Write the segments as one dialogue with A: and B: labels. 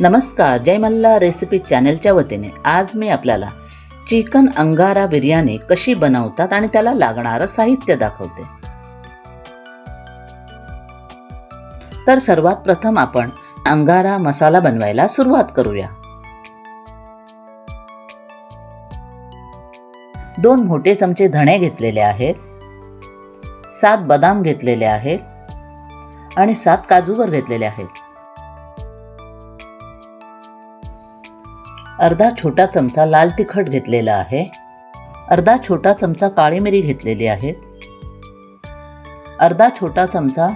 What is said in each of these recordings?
A: नमस्कार जय मल्ला रेसिपी चॅनलच्या वतीने. आज मी आपल्याला चिकन अंगारा बिर्याणी कशी बनवतात आणि त्याला लागणारं साहित्य दाखवते. तर सर्वात प्रथम आपण अंगारा मसाला बनवायला सुरुवात करूया. दोन मोठे चमचे धणे घेतलेले आहेत सात बदाम घेतलेले आहेत आणि सात काजूवर घेतलेले आहेत. अर्धा छोटा चमचा लाल तिखट घेतलेला आहे. अर्धा छोटा चमचा काळी मिरी घेतलेली आहे. अर्धा छोटा चमचा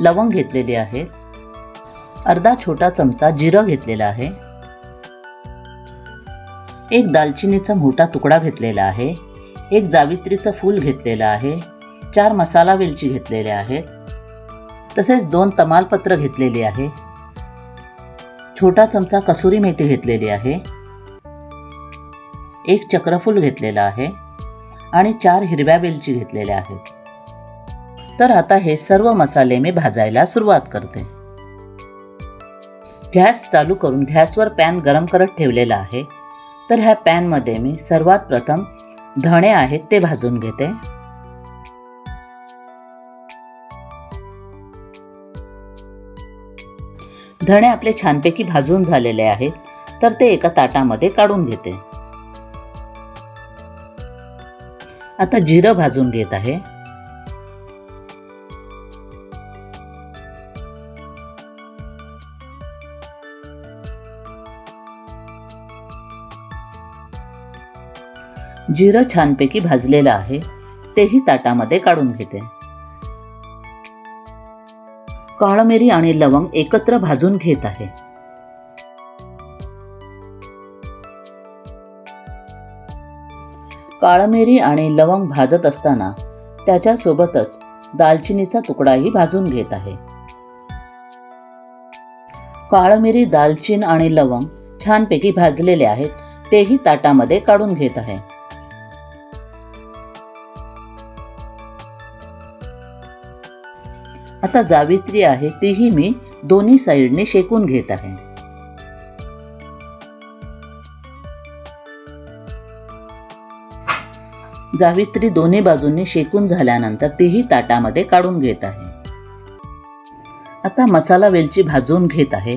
A: लवंग घेतलेली आहे. अर्धा छोटा चमचा जिरं घेतलेला आहे. एक दालचिनीचा मोठा तुकडा घेतलेला आहे. एक जावित्रीचं फूल घेतलेलं आहे. चार मसाला वेलची घेतलेल्या आहेत. तसेच दोन तमालपत्र घेतलेली आहे. छोटा चमचा कसुरी मेथी घेतलेली आहे. एक चक्रफूल घेतलेला आहे आणि चार हिरव्या वेलची घेतलेल्या आहेत. तर आता हे सर्व मसाले मी भाजायला सुरुवात करते. गॅस चालू करून गॅसवर पॅन गरम करत ठेवलेला आहे. तर ह्या पॅनमध्ये मी सर्वात प्रथम धणे आहेत ते भाजून घेते. धणे आपले छानपैकी भाजून झालेले आहेत. तर ते एका ताटामध्ये काढून घेते. आता जिरं भाजून घेत आहे. जिरं छानपैकी भाजलेलं आहे तेही ताटामध्ये काढून घेते. काळमिरी आणि लवंग एकत्र भाजून घेत आहे. काळमिरी आणि लवंग भाजत असताना त्याच्यासोबतच दालचिनीचा तुकडाही भाजून घेत आहे. काळमिरी दालचीन आणि लवंग छानपैकी भाजलेले आहेत तेही ताटामध्ये काढून घेत आहे. आता जावित्री आहे तीही मी दोन्ही साईडने शेकून घेत आहे. जावित्री दोन्ही बाजूंनी शेकून झाल्यानंतर तीही ताटामध्ये काढून घेत आहे. आता मसाला वेलची भाजून घेत आहे.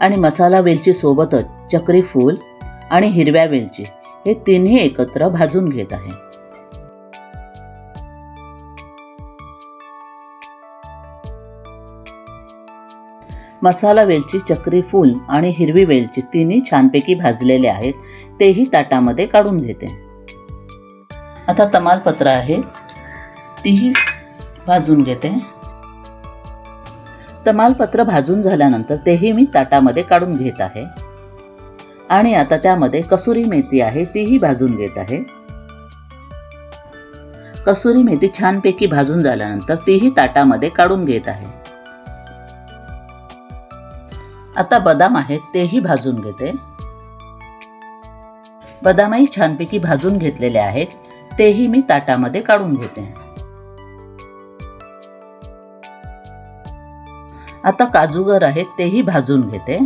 A: आणि मसाला वेलची सोबतच चक्री फूल आणि हिरव्या वेलची हे तिन्ही एकत्र भाजून घेत आहे. मसाला वेलची चक्री फूल आणि हिरवी वेलची तिन्ही छानपैकी भाजलेले आहेत तेही ताटामध्ये काढून घेते. आता तमालपत्र आहे. तीही भाजून घेते. तमालपत्र भाजून झाल्यानंतर तेही मी ताटामध्ये काढून घेत आहे. आणि आता त्यामध्ये कसुरी मेथी आहे तीही भाजून घेत आहे. कसुरी मेथी छानपैकी भाजून झाल्यानंतर तीही ताटामध्ये काढून घेत आहे. आता बदाम आहेत तेही भाजून घेते. बदामही छानपैकी भाजून घेतलेले आहेत. तेही मी ताटामध्ये काढून घेते. आता काजूगर आहेत तेही भाजून घेते.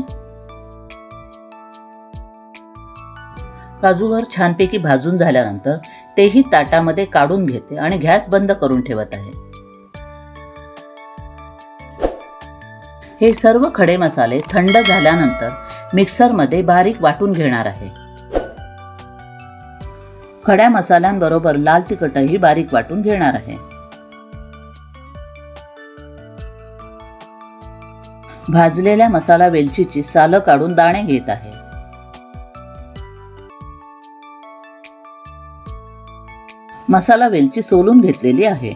A: काजूगर छानपैकी भाजून झाल्यानंतर तेही ताटामध्ये काढून घेते आणि गॅस बंद करून ठेवत आहे. हे सर्व खडे मसाले थंड झाल्यानंतर मिक्सरमध्ये बारीक वाटून घेणार आहे. खड्या मसाल्यांबरोबर लाल तिखटही बारीक वाटून घेणार आहे. भाजलेल्या मसाला वेलचीची सालं काढून दाणे घेत आहे. मसाला वेलची सोलून घेतलेली आहे.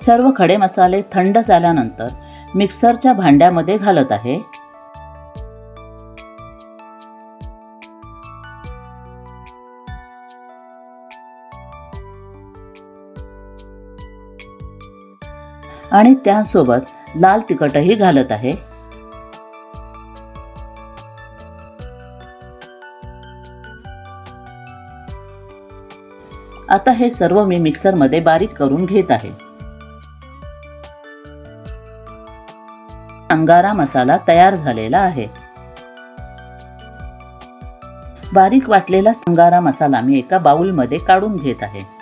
A: सर्व खडे मसाले थंड झाल्यानंतर मिक्सरच्या भांड्यामध्ये घालत आहे. आणि त्यासोबत लाल तिखटही घालत आहे. आता हे सर्व मी मिक्सरमध्ये बारीक करून घेत आहे. अंगारा मसाला तयार झालेला आहे. बारीक वाटलेला अंगारा मसाला मी एका बाउलमध्ये काढून घेत आहे.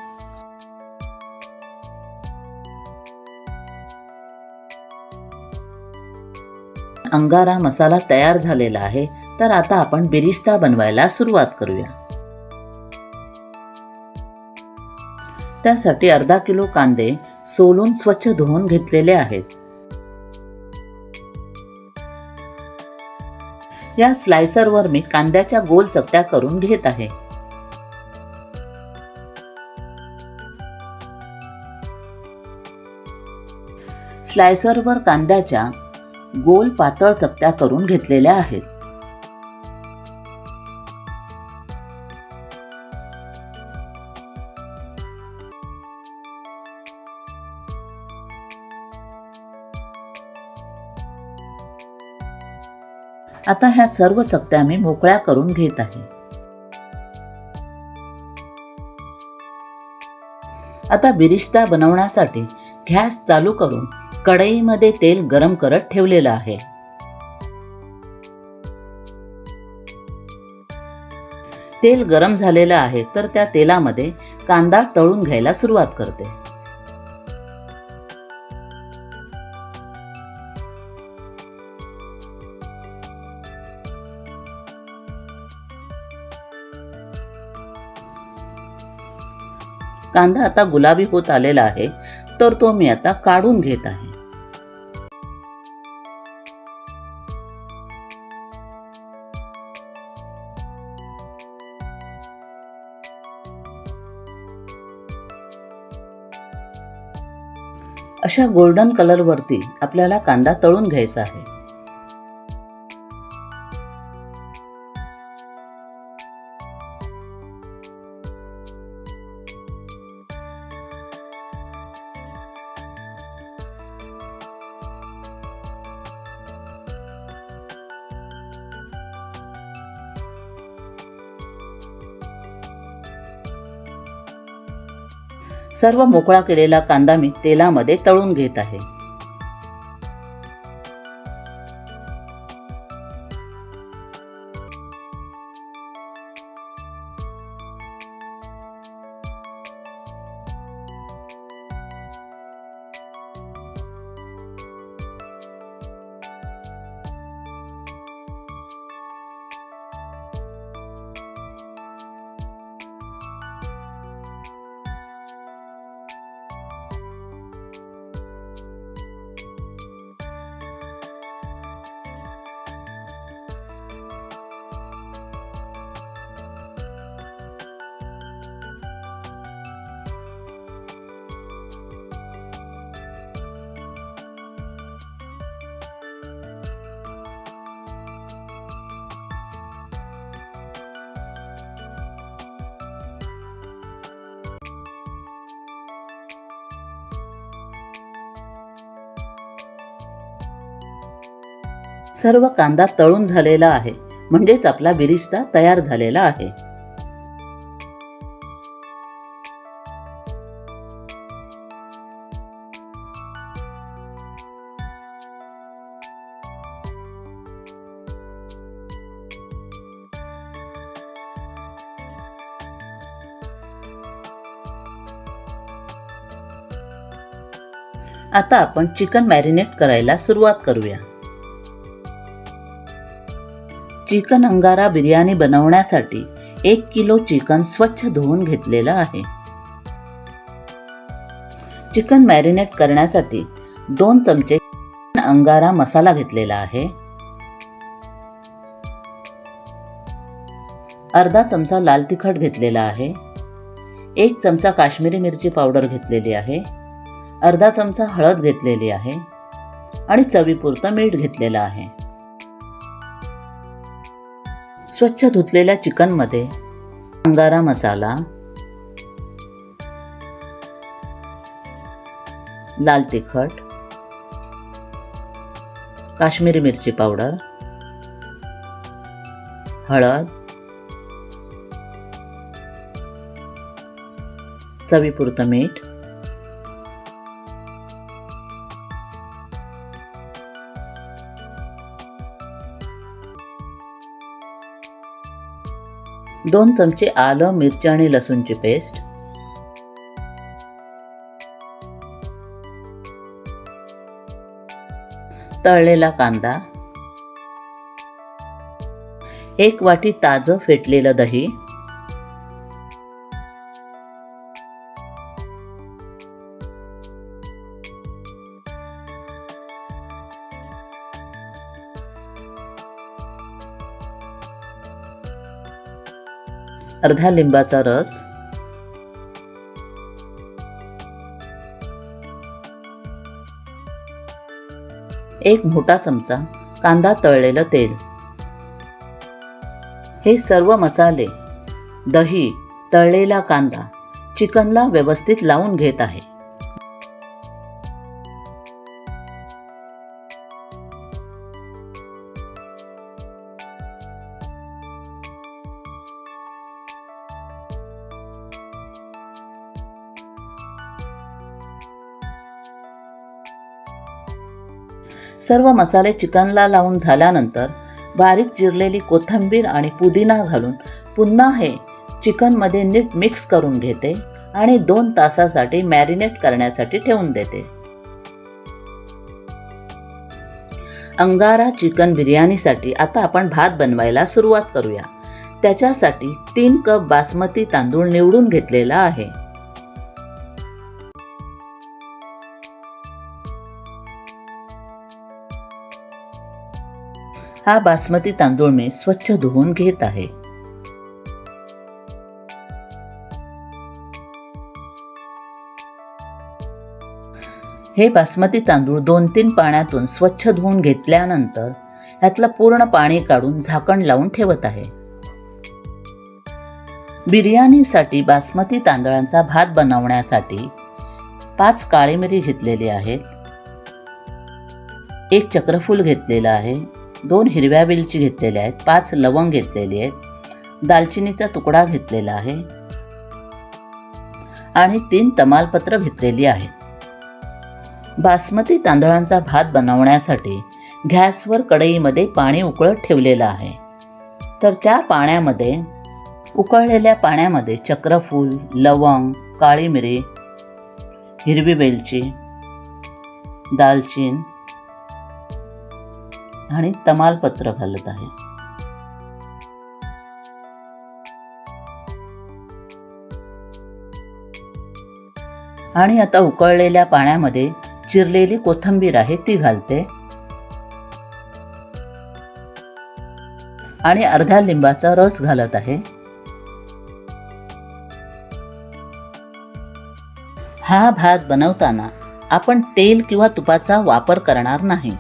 A: अंगारा मसाला तयार झालेला आहे तर आता आपण बिरिस्ता बनवायला सुरुवात करूया. त्यासाठी अर्धा किलो कांदे सोलून स्वच्छ धुवून घेतलेले आहेत. या स्लायसरवर मी कांद्याच्या गोल चकत्या करून घेत आहे. स्लायसरवर कांद्याच्या गोल पातळ चकत्या करून घेतलेल्या आहेत. आता ह्या सर्व चकत्या मी मोकळ्या करून घेत आहे. आता बिरिस्ता बनवण्यासाठी गॅस चालू करून कढईमध्ये तेल गरम करत ठेवलेलं आहे. तेल गरम झालेलं आहे तर त्या तेलामध्ये कांदा तळून घ्यायला सुरुवात करते. कांदा आता गुलाबी होत आलेला आहे तर तो मी आता काढून घेत आहे. अशा गोल्डन कलरवरती आपल्याला कांदा तळून घ्यायचा आहे. सर्व मोकळा केलेला कांदा मी तेलामध्ये तळून घेत आहे. सर्व कांदा तळून झालेला आहे. म्हणजेच आपला बिरिस्ता तयार झालेला आहे. आता आपण चिकन मॅरिनेट करायला सुरुवात करूया. चिकन अंगारा बिर्याणी बनवण्यासाठी एक किलो चिकन स्वच्छ धुवून घेतलेलं आहे. चिकन मॅरिनेट करण्यासाठी दोन चमचे अंगारा मसाला घेतलेला आहे. अर्धा चमचा लाल तिखट घेतलेला आहे. एक चमचा काश्मीरी मिरची पावडर घेतलेली आहे. अर्धा चमचा हळद घेतलेली आहे आणि चवीपुरतं मीठ घेतलेलं आहे. स्वच्छ धुतलेल्या चिकनमध्ये अंगारा मसाला लाल तिखट काश्मीरी मिरची पावडर हळद चवीपुरतं मीठ दोन चमचे आलं मिरची आणि लसूणची पेस्ट. तळलेला कांदा. एक वाटी ताजं फेटलेलं दही. अर्धा लिंबाचा रस. एक मोठा चमचा कांदा तळलेलं तेल. हे सर्व मसाले दही तळलेला कांदा चिकनला व्यवस्थित लावून घेत आहे. सर्व मसाले चिकनला लावून झाल्यानंतर बारीक चिरलेली कोथिंबीर आणि पुदिना घालून पुन्हा हे चिकनमध्ये नीट मिक्स करून घेते आणि दोन तासासाठी मॅरिनेट करण्यासाठी ठेवून देते. अंगारा चिकन बिर्याणीसाठी आता आपण भात बनवायला सुरुवात करूया. त्याच्यासाठी तीन कप बासमती तांदूळ निवडून घेतलेला आहे. हा बासमती तांदूळ मी स्वच्छ धुवून घेत आहे. हे बासमती तांदूळ दोन तीन पाण्यातून स्वच्छ धुवून घेतल्यानंतर ह्यातलं पूर्ण पाणी काढून झाकण लावून ठेवत आहे. बिर्याणीसाठी बासमती तांदळांचा भात बनवण्यासाठी पाच काळी मिरी घेतलेली आहेत. एक चक्रफूल घेतलेलं आहे. दोन हिरव्या वेलची घेतलेल्या आहेत पाच लवंग घेतलेली आहेत दालचिनीचा तुकडा घेतलेला आहे आणि तीन तमालपत्र घेतलेली आहेत. बासमती तांदळांचा भात बनवण्यासाठी गॅसवर कढईमध्ये पाणी उकळत ठेवलेलं आहे. तर त्या पाण्यामध्ये उकळलेल्या पाण्यामध्ये चक्रफूल लवंग काळी मिरी हिरवी वेलची दालचीन आणि तमालपत्र घालत आहे. आणि आता उकळलेल्या पाण्यामध्ये चिरलेली कोथंबीर आहे ती घालते. आणि अर्ध्या लिंबाचा रस घालत आहे. हा भात बनवताना आपण तेल किंवा तुपाचा वापर करणार नाही.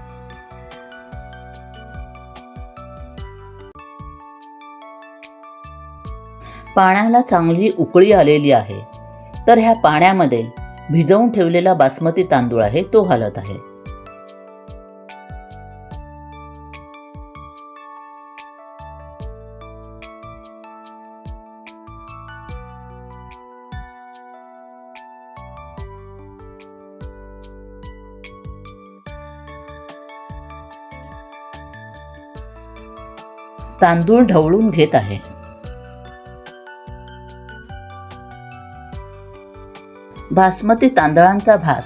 A: पाण्याला चांगली उकळी आलेली आहे. तर ह्या पाण्यामध्ये भिजवून ठेवलेला बासमती तांदूळ आहे तो घालत आहे. तांदूळ ढवळून घेत आहे. बासमती तांदळांचा भात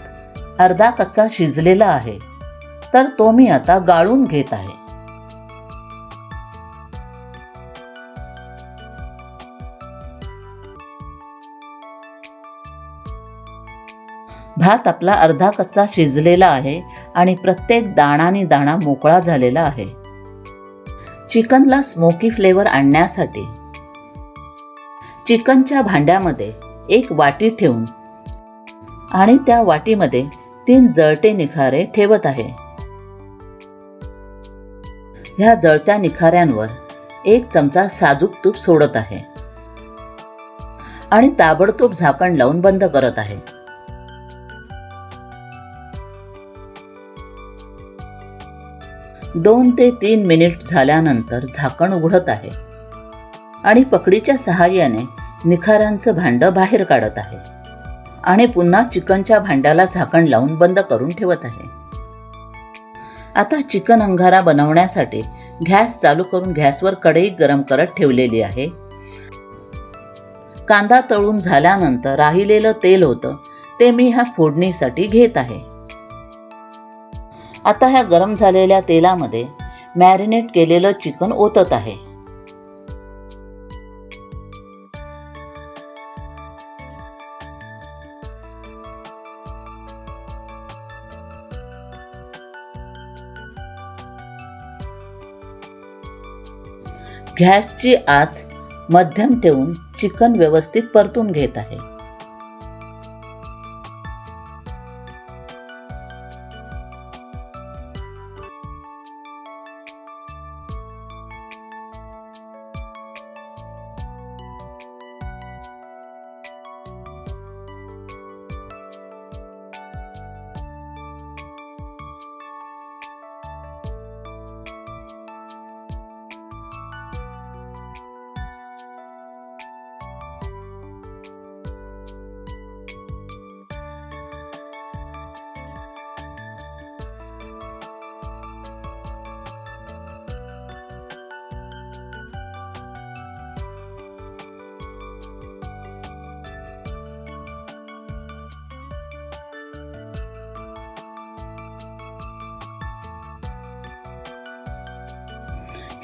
A: अर्धा कच्चा शिजलेला आहे. तर तो मी आता गाळून घेत आहे. भात आपला अर्धा कच्चा शिजलेला आहे आणि प्रत्येक दाणाने दाणा मोकळा झालेला आहे. चिकनला स्मोकी फ्लेवर आणण्यासाठी चिकनच्या भांड्यामध्ये एक वाटी ठेवून आणि त्या वाटीमध्ये तीन जळते निखारे ठेवत आहे. ह्या जळत्या निखाऱ्यांवर एक चमचा साजूक तूप सोडत आहे. आणि ताबडतोब झाकण लावून बंद करत आहे. दोन ते तीन मिनिट झाल्यानंतर झाकण उघडत आहे. आणि पकडीच्या सहाय्याने निखारांचं भांडं बाहेर काढत आहे. आणि पुन्हा चिकनच्या भांड्याला झाकण लावून बंद करून ठेवत आहे. आता चिकन अंगारा बनवण्यासाठी गॅस चालू करून गॅसवर कढई गरम करत ठेवलेली आहे. कांदा तळून झाल्यानंतर राहिलेलं तेल होतं ते मी ह्या फोडणीसाठी घेत आहे. आता ह्या गरम झालेल्या तेलामध्ये मॅरिनेट केलेलं चिकन ओतत आहे. गॅसची आच मध्यम ठेवून चिकन व्यवस्थित परतून घेत आहे.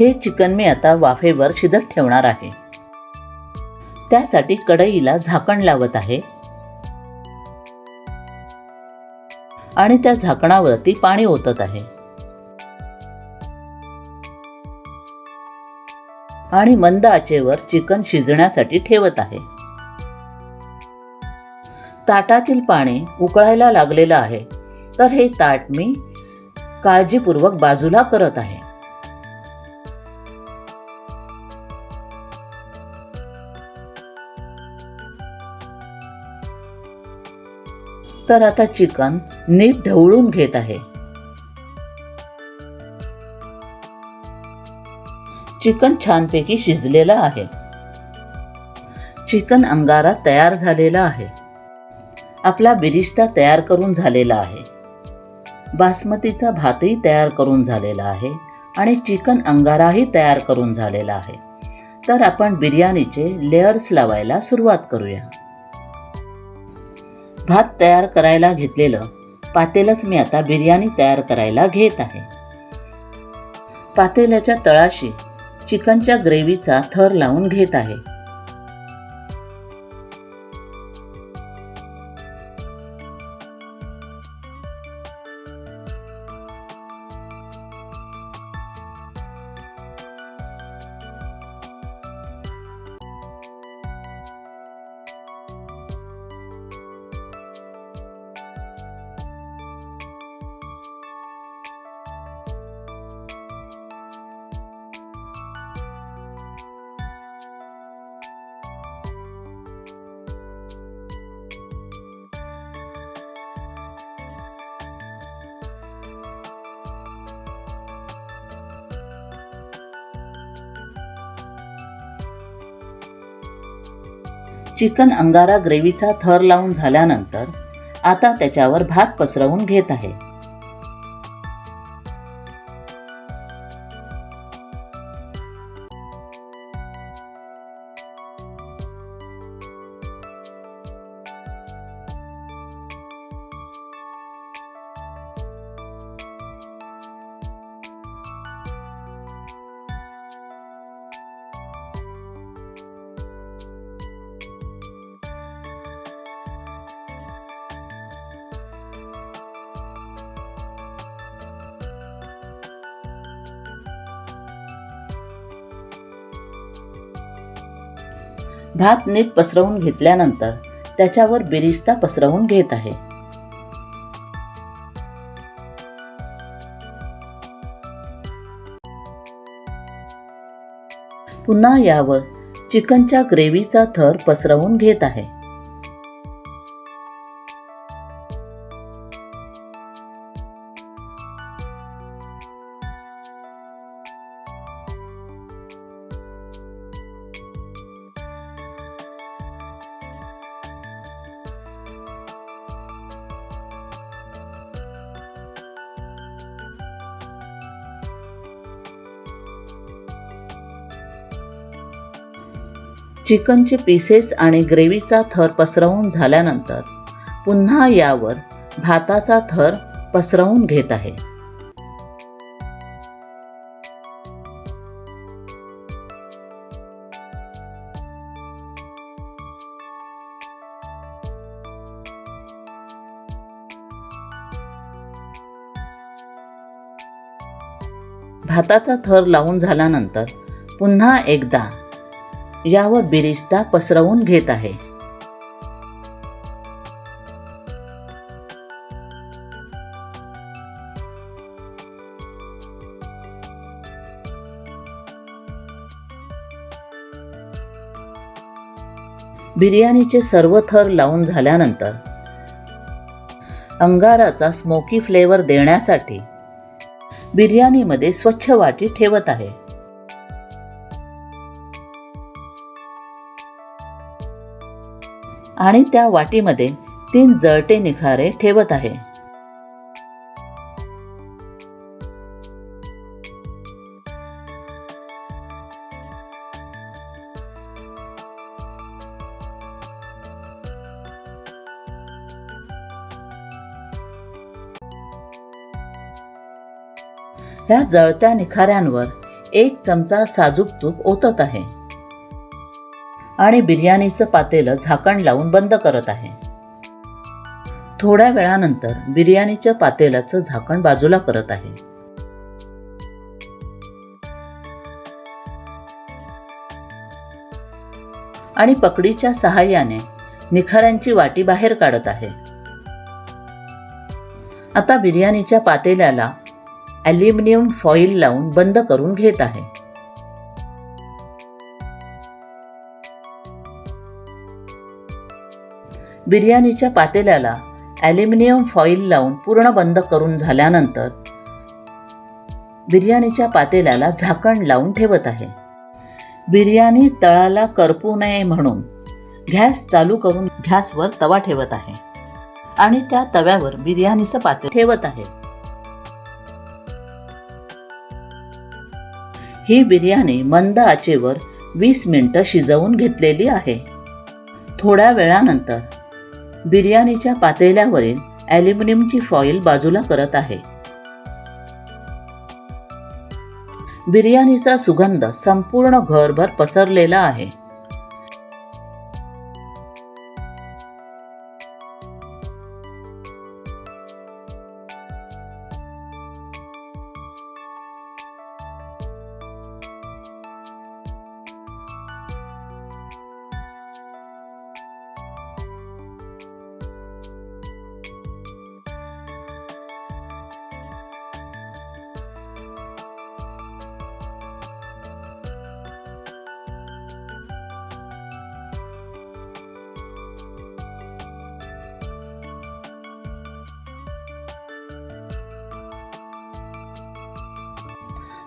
A: हे चिकन मी आता वाफेवर शिजत ठेवणार आहे. त्यासाठी कढईला झाकण लावत आहे. आणि त्या झाकणावरती पाणी ओतत आहे. आणि मंद आचेवर चिकन शिजण्यासाठी ठेवत आहे. ताटातील पाणी उकळायला लागलेलं आहे. तर हे ताट मी काळजीपूर्वक बाजूला करत आहे. तर आता चिकन नीट ढवळून घेत आहे. चिकन छानपैकी शिजलेलं आहे. चिकन अंगारा तयार झालेला आहे. आपला बिरिस्ता तयार करून झालेला आहे. बासमतीचा भातही तयार करून झालेला आहे आणि चिकन अंगाराही तयार करून झालेला आहे. तर आपण बिर्याणीचे लेअर्स लावायला सुरुवात करूया. भात तयार करायला घेतलेलं. पातेलच मी आता बिर्याणी तयार करायला घेत आहे. पातेल्याच्या तळाशी चिकनच्या ग्रेव्हीचा थर लावून घेत आहे. चिकन अंगारा ग्रेव्हीचा थर लावून झाल्यानंतर आता त्याच्यावर भात पसरवून घेत आहे. भात नीट पसरवून घेतल्यानंतर त्याच्यावर बिरिस्ता पसरवून घेत आहे. पुन्हा यावर चिकनच्या ग्रेव्हीचा थर पसरवून घेत आहे. चिकनचे पीसेस आणि ग्रेव्हीचा थर पसरवून झाल्यानंतर पुन्हा यावर भाताचा थर पसरवून घेत आहे. भाताचा थर लावून झाल्यानंतर पुन्हा एकदा यावर बिरिस्ता पसरवून घेत आहे. बिर्याणीचे सर्व थर लावून झाल्यानंतर अंगाराचा स्मोकी फ्लेवर देण्यासाठी बिर्याणीमध्ये स्वच्छ वाटी ठेवत आहे. आणि त्या वाटीमध्ये तीन जळटे निखारे ठेवत आहे. ह्या जळत्या निखाऱ्यांवर एक चमचा साजूक तूप ओतत आहे. आणि बिर्याणीचं पातेलं झाकण लावून बंद करत आहे. थोड्या वेळानंतर बिर्याणीच्या पातेल्याचं झाकण बाजूला करत आहे. आणि पकडीच्या सहाय्याने निखाऱ्यांची वाटी बाहेर काढत आहे. आता बिर्याणीच्या पातेल्याला ॲल्युमिनियम फॉईल लावून बंद करून घेत आहे. बिर्याणीच्या पातेल्याला ॲल्युमिनियम फॉईल लावून पूर्ण बंद करून झाल्यानंतर बिर्याणीच्या पातेल्याला झाकण लावून ठेवत आहे. बिर्याणी तळाला करपू नये म्हणून गॅस चालू करून गॅसवर तवा ठेवत आहे आणि त्या तव्यावर बिर्याणीचं पाते ठेवत आहे. ही बिर्याणी मंद आचेवर वीस मिनटं शिजवून घेतलेली आहे. थोड्या वेळानंतर बिर्याणीच्या पातेल्यावरील ॲल्युमिनियमची फॉईल बाजूला करत आहे. बिर्याणीचा सुगंध संपूर्ण घरभर पसरलेला आहे.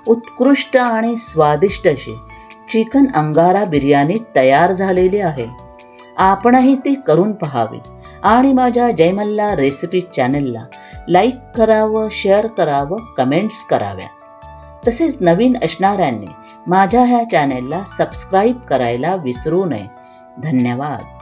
A: उत्कृष्ट आणि स्वादिष्ट अशी चिकन अंगारा बिर्याणी तयार झालेली आहे. आपणही ती करून पहावी. आणि माझ्या जयमल्ला रेसिपी चॅनलला लाईक करावं शेअर करावं कमेंट्स कराव्या. तसेच नवीन असणाऱ्यांनी माझ्या ह्या चॅनेलला सबस्क्राईब करायला विसरू नये. धन्यवाद.